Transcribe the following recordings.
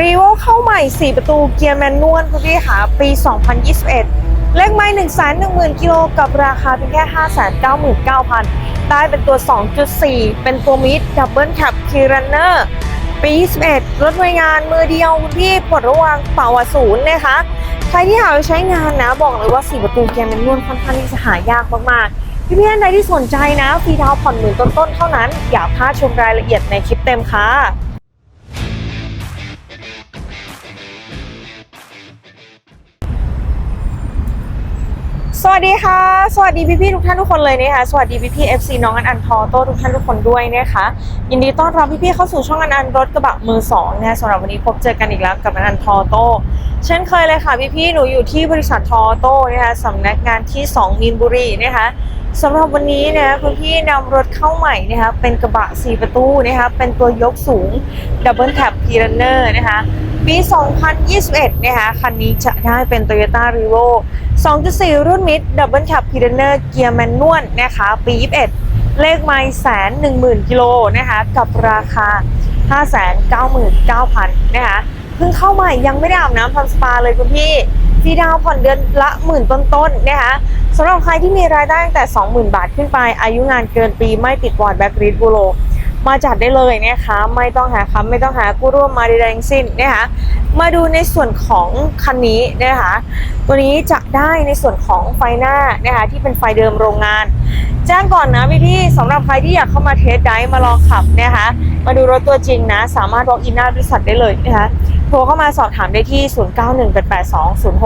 รีโวเข้าใหม่ 4 ประตูเกียร์แมนนวลคุณพี่ค่ะปี 2021 เลขไม่1 1 0 0 0 0กิโลกับราคาเพียงแค่ 599,000 ได้เป็นตัว 2.4 เป็นตัวมิดดับเบิลแคปคีรันเนอร์ปี 21 รถหน่วยงานมือเดียวคุณพี่ปลดระวางเป่าศูนย์นะคะ ใครที่หาไปใช้งานนะ บอกเลยว่า 4 ประตูเกียร์แมนนวลค่อนข้างที่จะหายากมากๆ พี่เพี่ท่านใดที่สนใจนะฟรีดาวน์ผ่อนหมื่นต้นๆเท่านั้น อย่าพลาดชมรายละเอียดในคลิปเต็มค่ะ สวัสดีค่ะ สวัสดีพี่พี่ทุกท่านทุกคนเลยนะคะสวัสดีพี่พี่ๆ FC น้องอันอันทอโต้ทุกท่านทุกคนด้วยนะคะยินดีต้อนรับพี่พี่เข้าสู่ช่องอันอันรถกระบะมือสองนะคะสำหรับวันนี้พบเจอกันอีกแล้วกับอันอันทอโต้เช่นเคยเลยค่ะพี่พี่หนูอยู่ที่บริษัททอโต้นะคะสำนักงานที่ 2 มีนบุรีนะคะสำหรับวันนี้นะคุณพี่นำรถเข้าใหม่นะคะเป็นกระบะ 4 ประตูนะคะเป็นตัวยกสูงดับเบิลแท็บพีรันเนอร์นะคะปี 2021นะคะคันนี้จะได้เป็น Toyota r e v o 2.4 รุ่นมิดดับเบิลแคปพีเดเนอร์เกียร์แมนนวลนะคะ ปี 21 เลขไมล์แสนหนึ่งหมื่นกิโลนะคะกับราคา 599,000นะคะเพิ่งเข้าใหม่ยังไม่ได้อาบน้ำทำสปาเลยคุณพี่ฟรีดาวผ่อนเดือนละหมื่นต้นๆนะคะสำหรับใครที่มีรายได้ตั้งแต่ 20,000 บาทขึ้นไป อายุงานเกินปีไม่ติดวอร์ดแบ็กรีดบูโรมาจัดได้เลยนะคะ ไม่ต้องหาคำไม่ต้องหากู้ร่วมมาใดๆทั้งสิ้นนะคะ มาดูในส่วนของคันนี้นะคะ ตัวนี้จะได้ในส่วนของไฟหน้านะคะที่เป็นไฟเดิมโรงงาน แจ้งก่อนนะพี่พี่สำหรับใครที่อยากเข้ามาเทสไดฟ์มาลองขับนะคะ มาดูรถตัวจริงนะ สามารถ walk in หน้าบริษัทได้เลยนะคะโทรเข้ามาสอบถามได้ที่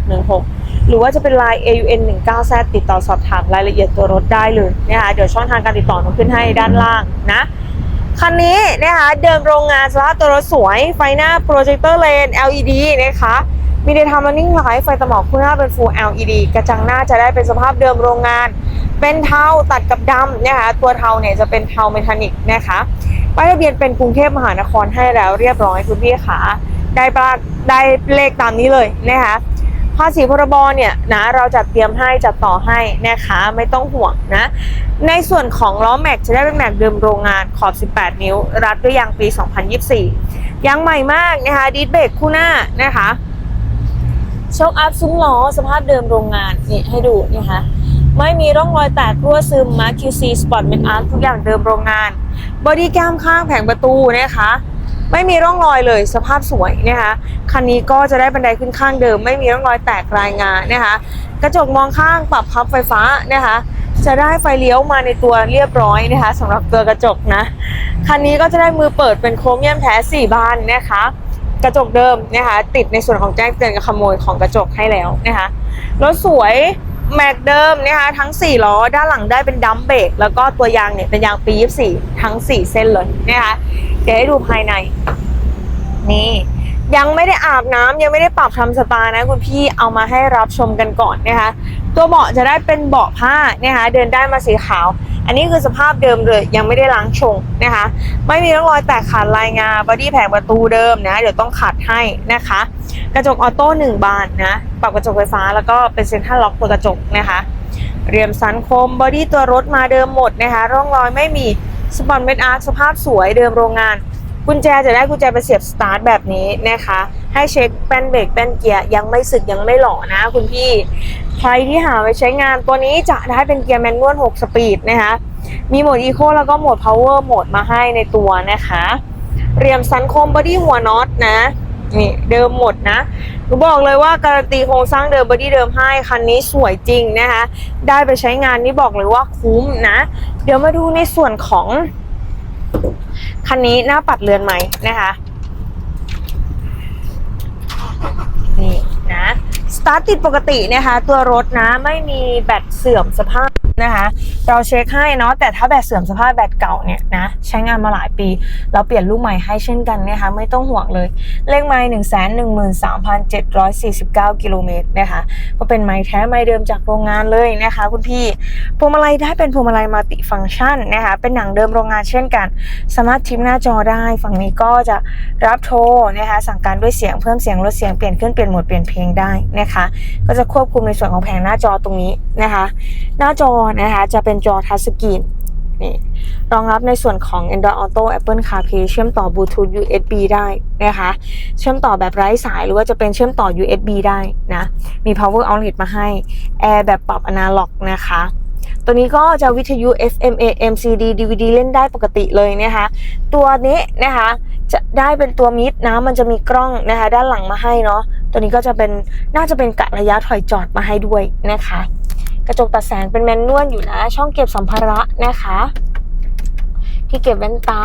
0918820616 หรือว่าจะเป็น Line AUN 1 9 z ติดต่อสอบถามรายละเอียดตัวรถได้เลยนะคะเดี๋ยวช่องทางการติดต่อหนูขึ้นให้ด้านล่างนะ คันนี้นะคะเดิมโรงงานสภาพตัวรถสวย ไฟหน้าโปรเจคเตอร์เลน LED นะคะมีได้ทำมันนิ่งไลท์ไฟตะหมอกคู่หน้าเป็น Full LED กระจังหน้าจะได้เป็นสภาพเดิมโรงงาน เป็นเทาตัดกับดำนะคะตัวเทาเนี่ยจะเป็นเทาเมทัลนิกนะคะป้ายทะเบียนเป็นกรุงเทพมหานครให้แล้วเรียบร้อยคุณพี่ขาได้ปลาได้เลขตามนี้เลยนะคะ ภาษีพรบเนี่ยนะเราจัดเตรียมให้จัดต่อให้นะคะไม่ต้องห่วงนะ ในส่วนของล้อแม็กจะได้เป็นแม็กเดิมโรงงานขอบ 18 นิ้ว รัดด้วยยางปี 2024ยางใหม่มากนะคะดิสเบรกคู่หน้านะคะโชคอัพซุ้มล้อสภาพเดิมโรงงานนี่ให้ดูนะคะไม่มีร่องรอยแตกรั่วซึมมา QC Sport m e t Art ทุกอย่างเดิมโรงงานบอดี้แก้มข้างแผงประตูนะคะ ไม่มีร่องรอยเลยสภาพสวยนะคะคันนี้ก็จะได้บันไดขึ้นข้างเดิม ไม่มีร่องรอยแตกรายงานนะคะกระจกมองข้างปรับพับไฟฟ้านะคะจะได้ไฟเลี้ยวมาในตัวเรียบร้อยนะคะสำหรับตัวกระจกนะคันนี้ก็จะได้มือเปิดเป็นโครเมียมแท้4บานนะคะกระจกเดิมนะคะติดในส่วนของแจ้งเตือนกับขโมยของกระจกให้แล้วนะคะรถสวย แม็กเดิมนะคะทั้ง 4 ล้อ ด้านหลังได้เป็นดัมเบรกแล้วก็ตัวยางเนี่ยเป็นยางปี 24 ทั้ง 4 เส้นเลยนะคะเดี๋ยวให้ดูภายใน นี่ ยังไม่ได้อาบน้ำยังไม่ได้ปรับทำสปานะคุณพี่เอามาให้รับชมกันก่อนนะคะ ตัวเบาะจะได้เป็นเบาะผ้านะคะเดินได้มาสีขาว อันนี้คือสภาพเดิมเลยยังไม่ได้ล้างชงนะคะ ไม่มีร่องรอยแตกขาดลายงาบอดี้แผงประตูเดิมนะ เดี๋ยวต้องขัดให้นะคะ กระจกออโต้หนึ่งบานนะปรับกระจกไฟฟ้าแล้วก็เป็นเซ็นทรัลล็อกตัวกระจกนะคะเรียมสันคมบอดี้ตัวรถมาเดิมหมดนะคะ ร่องรอยไม่มีสปอนเมดอาร์สภาพสวยเดิมโรงงาน กุญแจจะได้กุญแจไปเสียบสตาร์ทแบบนี้นะคะ ให้เช็คแป้นเบรกแป้นเกียร์ยังไม่สึกยังไม่หล่อนะคุณพี่ ใครที่หาไว้ใช้งานตัวนี้จะได้เป็นเกียร์แมนนวล 6 สปีดนะคะ มีโหมดอีโคแล้วก็โหมดพาวเวอร์โหมดมาให้ในตัวนะคะ เรียมสันคมบอดี้หัวน็อตนะนี่เดิมหมดนะหนูบอกเลยว่าการันตีโครงสร้างเดิมบอดี้เดิมให้คันนี้สวยจริงนะคะ ได้ไปใช้งานนี่บอกเลยว่าคุ้มนะ เดี๋ยวมาดูในส่วนของ คันนี้หน้าปัดเรือนไหมนะคะนี่นะสตาร์ทติดปกตินะคะ ตัวรถนะไม่มีแบตเสื่อมสภาพ นะคะ เราเช็คให้เนาะแต่ถ้าแบตเสื่อมสภาพแบตเก่าเนี่ยนะใช้งานมาหลายปี เราเปลี่ยนลูกใหม่ให้เช่นกันนะคะไม่ต้องห่วงเลย เลขไม้หนึ่งแสนหนึ่งหมื่นสามพันเจ็ดร้อยสี่สิบเก้ากิโลเมตรนะคะก็เป็นไม้แท้ไม้เดิมจากโรงงานเลยนะคะ คุณพี่พวงมาลัยได้เป็นพวงมาลัยมัลติฟังก์ชันนะคะเป็นหนังเดิมโรงงานเช่นกัน สามารถทิมหน้าจอได้ ฝั่งนี้ก็จะรับโทรนะคะสั่งการด้วยเสียงเพิ่มเสียงลดเสียงเปลี่ยนขึ้นเปลี่ยนโหมดเปลี่ยนเพลงได้นะคะ ก็จะควบคุมในส่วนของแผงหน้าจอตรงนี้นะคะ หน้าจอนะคะ จะเป็นจอทัชสกรีนนี่รองรับในส่วนของ Android Auto Apple CarPlay เชื่อมต่อบลูทูธ USB ได้นะคะ เชื่อมต่อแบบไร้สายหรือว่าจะเป็นเชื่อมต่อ USB ได้นะ มี power outlet มาให้แอร์แบบปรับอนาล็อกนะคะ ตัวนี้ก็จะวิทยุ FM AM CD DVD เล่นได้ปกติเลยนะคะ ตัวนี้นะคะจะได้เป็นตัวมิดนะมันจะมีกล้องนะคะ ด้านหลังมาให้เนาะ ตัวนี้ก็จะเป็นน่าจะเป็นกะระยะถอยจอดมาให้ด้วยนะคะ กระจกตัดแสงเป็นแมนนวลอยู่นะ ช่องเก็บสัมภาระนะคะ ที่เก็บแว่นตา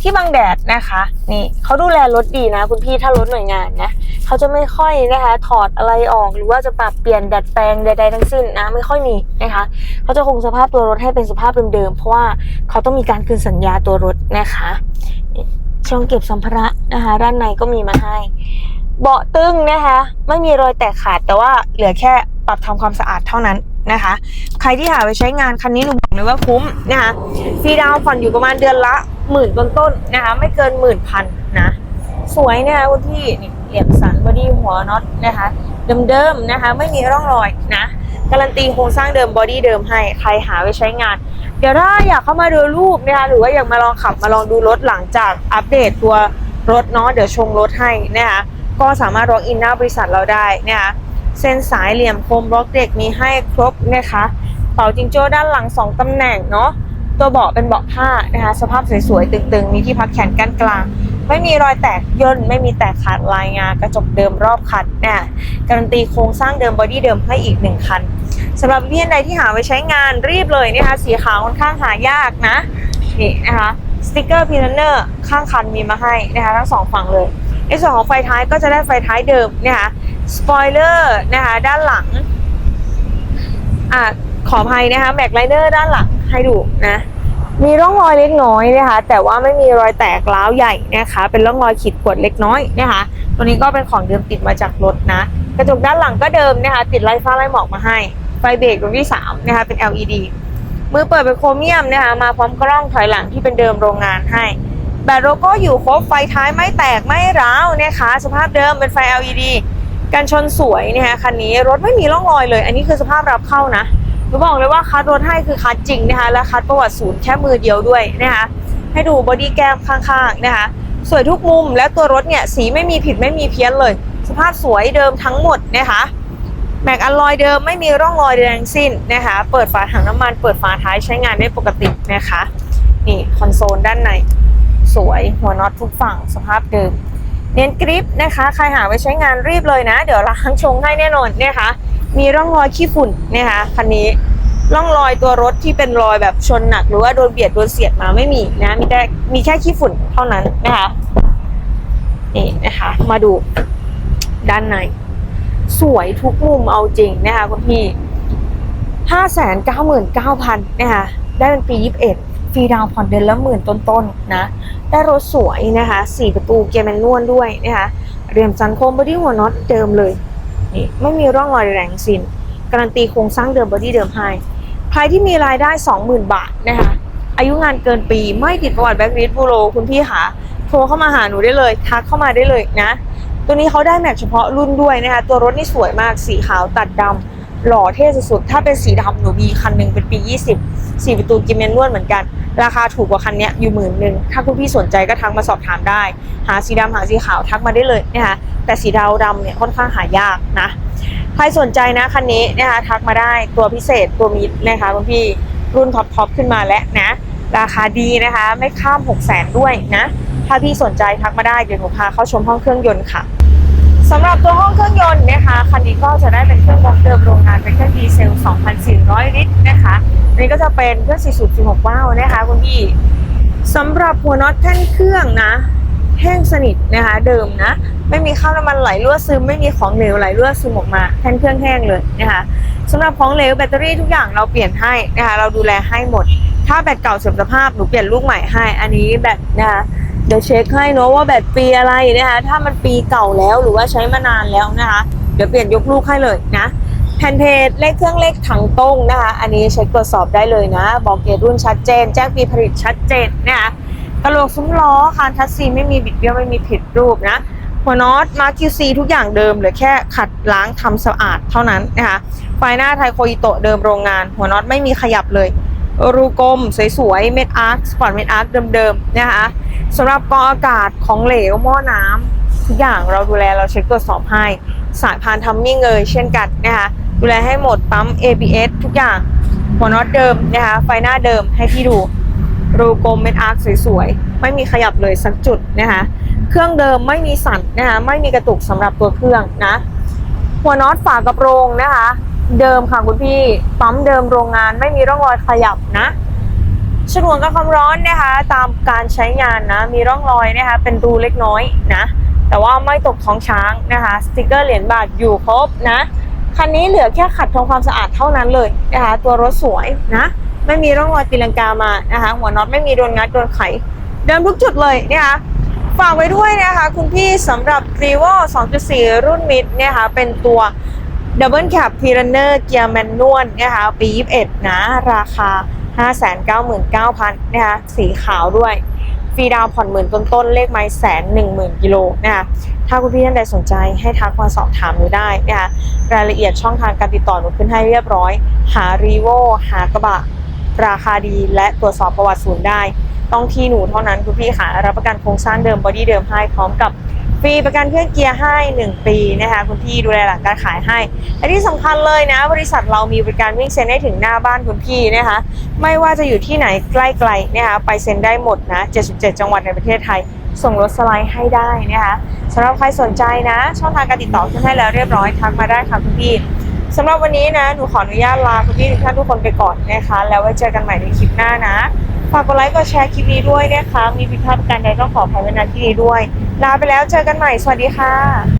ที่บังแดดนะคะ นี่เขาดูแลรถดีนะ คุณพี่ถ้ารถหน่วยงานนะเขาจะไม่ค่อยนะคะ ถอดอะไรออกหรือว่าจะปรับเปลี่ยนดัดแปลงใดๆทั้งสิ้นนะไม่ค่อยมีนะคะเขาจะคงสภาพตัวรถให้เป็นสภาพเดิมๆเพราะว่าเขาต้องมีการคืนสัญญาตัวรถนะคะช่องเก็บสัมภาระนะคะ ด้านในก็มีมาให้ เบาะตึงนะคะ ไม่มีรอยแตกขาดแต่ว่าเหลือแค่ปรับทำความสะอาดเท่านั้น นะคะ ใครที่หาไปใช้งานคันนี้หนูบอกเลยว่าคุ้มนะคะฟรีดาวน์ผ่อนอยู่ประมาณเดือนละหมื่นต้นๆนะคะ ไม่เกินหมื่นพันนะสวยนะคะคุณพี่นี่เหลี่ยมสันบอดี้หัวน็อตนะคะเดิมๆนะคะ ไม่มีร่องรอยนะการันตีโครงสร้างเดิมบอดี้เดิมให้ใครหาไปใช้งาน เดี๋ยวถ้าอยากเข้ามาดูรูปนะคะหรือว่าอยากมาลองขับมาลองดูรถหลังจากอัปเดตตัวรถเนาะเดี๋ยวชงรถให้นะคะก็สามารถ log in หน้าบริษัทเราได้นะคะ เส้นสายเหลี่ยมโคมบล็อกเด็กมีให้ครบนะคะเป่าจิงโจ้ด้านหลัง 2 ตำแหน่งเนาะตัวเบาะเป็นเบาะผ้านะคะ สภาพสวยๆ ตึงๆ มีที่พักแขนกั้นกลาง ไม่มีรอยแตกย่น ไม่มีแตกขาดลายงากระจกเดิมรอบคันนะการันตีโครงสร้างเดิมบอดี้เดิมให้อีกหนึ่งคันสำหรับเพี่ท่านใดที่หาไว้ใช้งานรีบเลยนะคะสีขาวค่อนข้างหายากนะนี่นะคะสติกเกอร์พีนันเนอร์ข้างคันมีมาให้นะคะทั้งสองฝั่งเลยในส่วนของไฟท้ายก็จะได้ไฟท้ายเดิมนะคะ สปอยเลอร์นะคะด้านหลังอะขออภัยนะคะแม็กไลเนอร์ด้านหลังให้ดูนะ มีร่องรอยเล็กน้อยนะคะ แต่ว่าไม่มีรอยแตกร้าวใหญ่นะคะ เป็นร่องรอยขีดข่วนเล็กน้อยนะคะ ตัวนี้ก็เป็นของเดิมติดมาจากรถนะ กระจกด้านหลังก็เดิมนะคะ ติดไลท์ฟ้าไล่หมอกมาให้ไฟเบรกดวงที่3นะคะเป็น LED มือเปิดเป็นโครเมียมนะคะมาพร้อมกล้องถอยหลังที่เป็นเดิมโรงงานให้แบตโลโก้อยู่ครบไฟท้ายไม่แตกไม่ร้าวนะคะ สภาพเดิมเป็นไฟ LED กันชนสวยนะคะคันนี้รถไม่มีร่องรอยเลย อันนี้คือสภาพรับเข้านะหนูบอกเลยว่าคัดรถให้คือคัดจริงนะคะและคัดประวัติศูนย์แค่มือเดียวด้วยนะคะให้ดูบอดี้แก้มข้างๆนะคะสวยทุกมุมและตัวรถเนี่ยสีไม่มีผิดไม่มีเพี้ยนเลย สภาพสวยเดิมทั้งหมดนะคะแม็กอลลอยเดิมไม่มีร่องรอยใดงสิ้นนะคะ เปิดฝาถังน้ำมัน เปิดฝาท้ายใช้งานได้ปกตินะคะ นี่คอนโซลด้านใน สวยหัวน็อตทุกฝั่งสภาพเดิม เน้นกริปนะคะ ใครหาไว้ใช้งานรีบเลยนะ เดี๋ยวล้างชงให้แน่นอนนะคะ มีร่องรอยขี้ฝุ่นนะคะคันนี้ร่องรอยตัวรถที่เป็นรอยแบบชนหนัก หรือว่าโดนเบียดโดนเสียดมาไม่มีนะมีแต่มีแค่ขี้ฝุ่นเท่านั้นนะคะนี่นะคะมาดูด้านใน สวยทุกมุมเอาจริงนะคะคุณพี่ห้าแสนเก้าหมื่นเก้าพันนะคะได้เป็นปียี่สิบเอ็ด รีดาวผ่อนเดือนละหมื่นต้นๆนะ ได้รถสวยนะคะสี่ประตูเกียร์แมนนวลด้วยนะคะเรียมจันโคมบอดี้หัวน็อตเดิมเลยนี่ไม่มีร่องรอยแรงสินการันตีโครงสร้างเดิมบอดี้เดิมให้ใครที่มีรายได้ 20,000 บาทนะคะอายุงานเกินปีไม่ติดประวัติแบ็กลิสบูโรคุณพี่คะโทรเข้ามาหาหนูได้เลย ทักเข้ามาได้เลยนะ ตัวนี้เขาได้แม็กเฉพาะรุ่นด้วยนะคะตัวรถนี่สวยมากสีขาวตัดดำหล่อเท่สุดๆถ้าเป็นสีดำหนูมีคันหนึ่งเป็นปี 20สี่ประตูกียร์แมนนวลเหมือนกัน ราคาถูกกว่าคันนี้อยู่หมื่นหนึ่งถ้าคุณพี่สนใจก็ทักมาสอบถามได้ หาสีดำหาสีขาวทักมาได้เลยนะคะแต่สีดำดำเนี่ยค่อนข้างหายากนะใครสนใจนะคันนี้นะคะทักมาได้ตัวพิเศษตัวมิดนะคะคุณพี่รุ่นท็อปทอปขึ้นมาแล้วนะ ราคาดีนะคะไม่ข้าม 6 0 0 0 0ด้วยนะ ถ้าพี่สนใจทักมาได้เดี๋ยวหนูพาเข้าชมห้องเครื่องยนต์ค่ะ สำหรับตัวห้องเครื่องยนต์นะคะคันนี้ก็จะได้เป็นเครื่องบล็อกเดิมโรงงานเป็นเครื่องดีเซล 2,400 ลิตรนะคะนนี้ก็จะเป็นเครื่อง 4 สูบ 16 ว้าวนะคะคุณพี่สำหรับหัวน็อตแท่นเครื่องนะ แห้งสนิทนะคะเดิมนะ ไม่มีข้าวน้ำมันไหลรั่วซึม ไม่มีของเหลวไหลรั่วซึมออกมาแท่นเครื่องแห้งเลยนะคะสำหรับของเหลวแบตเตอรี่ทุกอย่างเราเปลี่ยนให้นะคะเราดูแลให้หมด ถ้าแบตเก่าเสื่อมสภาพหนูเปลี่ยนลูกใหม่ให้อันนี้แบตนะคะ เดี๋ยวเช็คให้เนาะว่าแบตปีอะไรนะคะถ้ามันปีเก่าแล้วหรือว่าใช้มานานแล้วนะคะ เดี๋ยวเปลี่ยนยกลูกให้เลยนะแผ่นเพจเลขเครื่องเลขถังตรงนะคะ อันนี้เช็คตรวจสอบได้เลยนะ บอกเกรดรุ่นชัดเจน แจ้งปีผลิตชัดเจนนะคะกระโหลกซุ้มล้อคานทัชซีไม่มีบิดเบี้ยวไม่มีผิดรูปนะหัวน็อตมาร์คิวซีทุกอย่างเดิมเหลือแค่ขัดล้างทำสะอาดเท่านั้นนะคะไฟหน้าไทโคอิโตะเดิมโรงงาน หัวน็อตไม่มีขยับเลย รูกลมสวยๆเม็ดอาร์คสปอร์ตเม็ดอาร์คเดิมๆนะคะ สำหรับกองอากาศของเหลวหม้อน้ำทุกอย่างเราดูแลเราเช็คตรวจสอบให้ สายพานทัมมิ่งเอยเช่นกันนะคะดูแลให้หมดปั๊ม ABS ทุกอย่างหัวน็อตเดิมนะคะไฟหน้าเดิมให้พี่ดูรูกลมเม็ดอาร์คสวยๆ ไม่มีขยับเลยสักจุดนะคะเครื่องเดิมไม่มีสั่นนะคะไม่มีกระตุกสำหรับตัวเครื่องนะ หัวน็อตฝากระโปรงนะคะ เดิมค่ะคุณพี่ปั๊มเดิมโรงงานไม่มีร่องรอยขยับนะ ฉนวนกับความร้อนนะคะ ตามการใช้งานนะ มีร่องรอยนะคะ เป็นรูเล็กน้อยนะ แต่ว่าไม่ตกท้องช้างนะคะ สติกเกอร์เหรียญบาทอยู่ครบนะ คันนี้เหลือแค่ขัดทำความสะอาดเท่านั้นเลยนะคะ ตัวรถสวยนะ ไม่มีร่องรอยตีลังกามานะคะ หัวน็อตไม่มีโดนงัดโดนไข เดิมทุกจุดเลยนะคะฝากไว้ด้วยนะคะ คุณพี่สำหรับ r e v o 2.4 รุ่นมิดนี่ยค่ะเป็นตัว Double Cab p i r a n e r เกียร์แมนนวลนะคะปี 21 นะ ราคา 599,000นะคะสีขาวด้วยฟรีดาวผ่อนหมื่นต้นๆ เลขไม้แสนหนึ่งหมื่นกิโลนะคะถ้าคุณพี่ท่านใดสนใจให้ทักมาสอบถามหนูได้นะคะรายละเอียดช่องทางการติดต่อหนูขึ้นให้เรียบร้อย หารีโวหากระบะ ราคาดีและตรวจสอบประวัติศูนย์ได้ ต้องที่หนูเท่านั้นคุณพี่ค่ะรับประกันโครงสร้างเดิมบอดี้เดิมให้พร้อมกับ ฟรีประกันเครื่องเกียร์ให้ 1 ปีนะคะคุณพี่ดูแลหลังการขายให้และที่สำคัญเลยนะ บริษัทเรามีบริการวิ่งเซ็นให้ถึงหน้าบ้านคุณพี่นะคะ ไม่ว่าจะอยู่ที่ไหนใกล้ๆนะคะไปเซ็นได้หมดนะ 77 จังหวัดในประเทศไทย ส่งรถสไลด์ให้ได้นะคะสำหรับใครสนใจนะ ช่องทางการติดต่อขึ้นให้แล้วเรียบร้อยทักมาได้ค่ะคุณพี่สำหรับวันนี้นะหนูขออนุญาตลาคุณพี่ทุกท่านทุกคนไปก่อนนะคะ แล้วไว้เจอกันใหม่ในคลิปหน้านะฝากกดไลค์กดแชร์คลิปนี้ด้วยนะคะมีผิดพลาดประการใดต้องขออภัยไว้ณที่นี้ด้วย ลาไปแล้วเจอกันใหม่ สวัสดีค่ะ